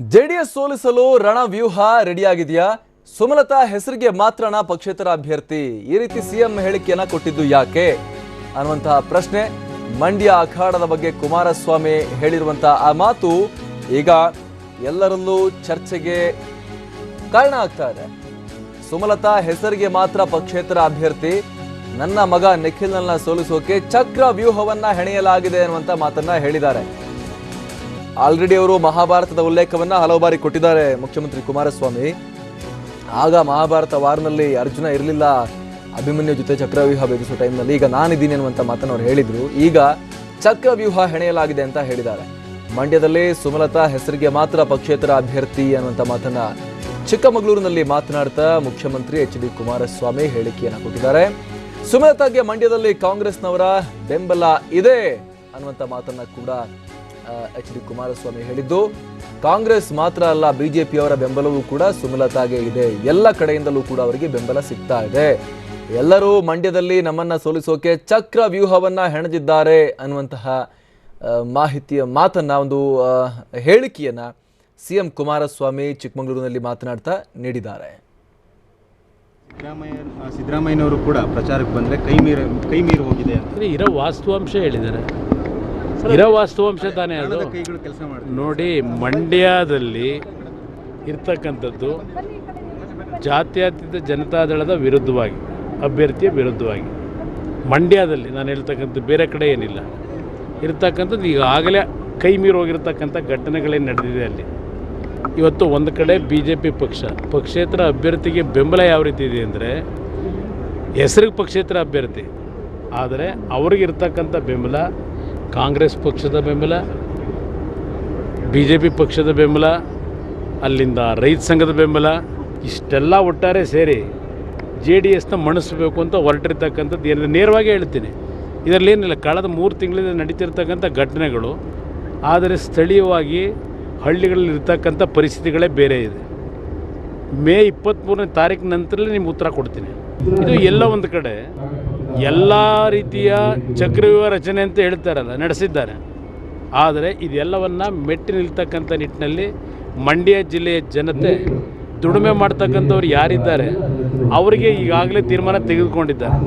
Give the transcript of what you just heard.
JDS ಸೋಲಿಸಲು ರಣವ್ಯೂಹ ರೆಡಿಯಾಗಿದೆಯಾ? ಸುಮಲತಾ ಹೆಸರಿಗೆ ಮಾತ್ರನ ಪಕ್ಷೇತರ ಅಭ್ಯರ್ಥಿ? ಈ ರೀತಿ ಸಿಎಂ ಹೇಳಿಕೆಯನ್ನ ಕೊಟ್ಟಿದ್ದು ಯಾಕೆ? ಅನ್ನುವಂತಹ ಪ್ರಶ್ನೆ ಮಂಡ್ಯ ಅಖಾಡದ ಬಗ್ಗೆ ಕುಮಾರಸ್ವಾಮಿ ಹೇಳಿರುವಂತಹ ಆ ಮಾತು ಈಗ ಎಲ್ಲರಲ್ಲೂ ಚರ್ಚೆಗೆ ಕಾರಣ ಆಗ್ತಾ ಇದೆ. ಸುಮಲತಾ ಹೆಸರಿಗೆ ಮಾತ್ರ ಪಕ್ಷೇತರ ಅಭ್ಯರ್ಥಿ, ನನ್ನ ಮಗ ನಿಖಿಲ್ನನ್ನ ಸೋಲಿಸೋಕೆ ಚಕ್ರ ವ್ಯೂಹವನ್ನ ಹೆಣೆಯಲಾಗಿದೆ ಅನ್ನುವಂತ ಮಾತನ್ನ ಹೇಳಿದ್ದಾರೆ. ಆಲ್ರೆಡಿ ಅವರು ಮಹಾಭಾರತದ ಉಲ್ಲೇಖವನ್ನ ಹಲವು ಬಾರಿ ಕೊಟ್ಟಿದ್ದಾರೆ ಮುಖ್ಯಮಂತ್ರಿ ಕುಮಾರಸ್ವಾಮಿ. ಆಗ ಮಹಾಭಾರತ ವಾರ್ನಲ್ಲಿ ಅರ್ಜುನ ಇರಲಿಲ್ಲ, ಅಭಿಮನ್ಯು ಜೊತೆ ಚಕ್ರವ್ಯೂಹ ಬೇಕಿಸುವ ಟೈಮ್ನಲ್ಲಿ. ಈಗ ನಾನಿದ್ದೀನಿ ಅನ್ನುವಂಥ ಮಾತನ್ನು ಅವ್ರು ಹೇಳಿದ್ರು. ಈಗ ಚಕ್ರವ್ಯೂಹ ಹೆಣೆಯಲಾಗಿದೆ ಅಂತ ಹೇಳಿದ್ದಾರೆ. ಮಂಡ್ಯದಲ್ಲಿ ಸುಮಲತಾ ಹೆಸರಿಗೆ ಮಾತ್ರ ಪಕ್ಷೇತರ ಅಭ್ಯರ್ಥಿ ಅನ್ನುವಂಥ ಮಾತನ್ನ ಚಿಕ್ಕಮಗಳೂರಿನಲ್ಲಿ ಮಾತನಾಡ್ತಾ ಮುಖ್ಯಮಂತ್ರಿ ಎಚ್ ಡಿ ಕುಮಾರಸ್ವಾಮಿ ಹೇಳಿಕೆಯನ್ನು ಕೊಟ್ಟಿದ್ದಾರೆ. ಸುಮಲತಾಗೆ ಮಂಡ್ಯದಲ್ಲಿ ಕಾಂಗ್ರೆಸ್ನವರ ಬೆಂಬಲ ಇದೆ ಅನ್ನುವಂಥ ಮಾತನ್ನ ಕೂಡ ಎಚ್ ಡಿ ಕುಮಾರಸ್ವಾಮಿ ಹೇಳಿದ್ದು ಕಾಂಗ್ರೆಸ್ ಮಾತ್ರ ಅಲ್ಲ ಬಿಜೆಪಿಯವರ ಬೆಂಬಲವೂ ಕೂಡ ಸುಮಲತಾಗೆ ಇದೆ. ಎಲ್ಲ ಕಡೆಯಿಂದಲೂ ಕೂಡ ಅವರಿಗೆ ಬೆಂಬಲ ಸಿಗ್ತಾ ಇದೆ. ಎಲ್ಲರೂ ಮಂಡ್ಯದಲ್ಲಿ ನಮ್ಮನ್ನ ಸೋಲಿಸೋಕೆ ಚಕ್ರ ವ್ಯೂಹವನ್ನ ಹೆಣೆದಿದ್ದಾರೆ ಅನ್ನುವಂತಹ ಮಾಹಿತಿಯ ಮಾತನ್ನ ಒಂದು ಹೇಳಿಕೆಯನ್ನು ಹೇಳಿಕೆಯನ್ನ ಸಿಎಂ ಕುಮಾರಸ್ವಾಮಿ ಚಿಕ್ಕಮಗಳೂರಿನಲ್ಲಿ ಮಾತನಾಡ್ತಾ ನೀಡಿದ್ದಾರೆ. ಸಿದ್ದರಾಮಯ್ಯ ಸಿದ್ದರಾಮಯ್ಯನವರು ಕೂಡ ಪ್ರಚಾರಕ್ಕೆ ಬಂದರೆ ಕೈ ಮೀರಿ ಕೈ ಮೀರಿ ಹೋಗಿದೆ ಅಂತ. ಅಂದರೆ ಇರೋ ವಾಸ್ತವಾಂಶ ಹೇಳಿದ್ದಾರೆ. ಇರೋ ವಾಸ್ತವಾಂಶ ತಾನೇ ಅದು. ನೋಡಿ ಮಂಡ್ಯದಲ್ಲಿ ಇರ್ತಕ್ಕಂಥದ್ದು ಜಾತ್ಯತೀತ ಜನತಾದಳದ ವಿರುದ್ಧವಾಗಿ ಅಭ್ಯರ್ಥಿಯ ವಿರುದ್ಧವಾಗಿ. ಮಂಡ್ಯದಲ್ಲಿ ನಾನು ಹೇಳ್ತಕ್ಕಂಥದ್ದು ಬೇರೆ ಕಡೆ ಏನಿಲ್ಲ. ಇರ್ತಕ್ಕಂಥದ್ದು ಈಗಾಗಲೇ ಕೈ ಮೀರೋಗಿರ್ತಕ್ಕಂಥ ಘಟನೆಗಳೇನು ನಡೆದಿದೆ ಅಲ್ಲಿ. ಇವತ್ತು ಒಂದು ಕಡೆ ಬಿ ಜೆ ಪಿ ಪಕ್ಷ ಪಕ್ಷೇತರ ಅಭ್ಯರ್ಥಿಗೆ ಬೆಂಬಲ ಯಾವ ರೀತಿ ಇದೆ ಅಂದರೆ ಹೆಸರಿಗೆ ಪಕ್ಷೇತರ ಅಭ್ಯರ್ಥಿ. ಆದರೆ ಅವ್ರಿಗಿರ್ತಕ್ಕಂಥ ಬೆಂಬಲ ಕಾಂಗ್ರೆಸ್ ಪಕ್ಷದ ಬೆಂಬಲ ಬಿ ಜೆ ಪಿ ಪಕ್ಷದ ಬೆಂಬಲ, ಅಲ್ಲಿಂದ ರೈತ ಸಂಘದ ಬೆಂಬಲ, ಇಷ್ಟೆಲ್ಲ ಒಟ್ಟಾರೆ ಸೇರಿ ಜೆ ಡಿ ಎಸ್ನ ಮಣಿಸ್ಬೇಕು ಅಂತ ಹೊರಟಿರ್ತಕ್ಕಂಥದ್ದು ಏನಿದೆ ನೇರವಾಗಿ ಹೇಳ್ತೀನಿ ಇದರಲ್ಲಿ ಏನಿಲ್ಲ, ಕಳೆದ ಮೂರು ತಿಂಗಳಿಂದ ನಡೀತಿರ್ತಕ್ಕಂಥ ಘಟನೆಗಳು, ಆದರೆ ಸ್ಥಳೀಯವಾಗಿ ಹಳ್ಳಿಗಳಲ್ಲಿ ಇರ್ತಕ್ಕಂಥ ಪರಿಸ್ಥಿತಿಗಳೇ ಬೇರೆ ಇದೆ. ಮೇ ಇಪ್ಪತ್ತ್ಮೂರನೇ ತಾರೀಕು ನಂತರಲೇ ನಿಮ್ಗೆ ಉತ್ತರ ಕೊಡ್ತೀನಿ. ಇದು ಎಲ್ಲ ಒಂದು ಕಡೆ ಎಲ್ಲ ರೀತಿಯ ಚಕ್ರವ್ಯೂಹ ರಚನೆ ಅಂತ ಹೇಳ್ತಾರಲ್ಲ, ನಡೆಸಿದ್ದಾರೆ. ಆದರೆ ಇದೆಲ್ಲವನ್ನು ಮೆಟ್ಟಿ ನಿಲ್ತಕ್ಕಂಥ ನಿಟ್ಟಿನಲ್ಲಿ ಮಂಡ್ಯ ಜಿಲ್ಲೆಯ ಜನತೆ ದುಡಿಮೆ ಮಾಡ್ತಕ್ಕಂಥವ್ರು ಯಾರಿದ್ದಾರೆ, ಅವರಿಗೆ ಈಗಾಗಲೇ ತೀರ್ಮಾನ ತೆಗೆದುಕೊಂಡಿದ್ದಾರೆ.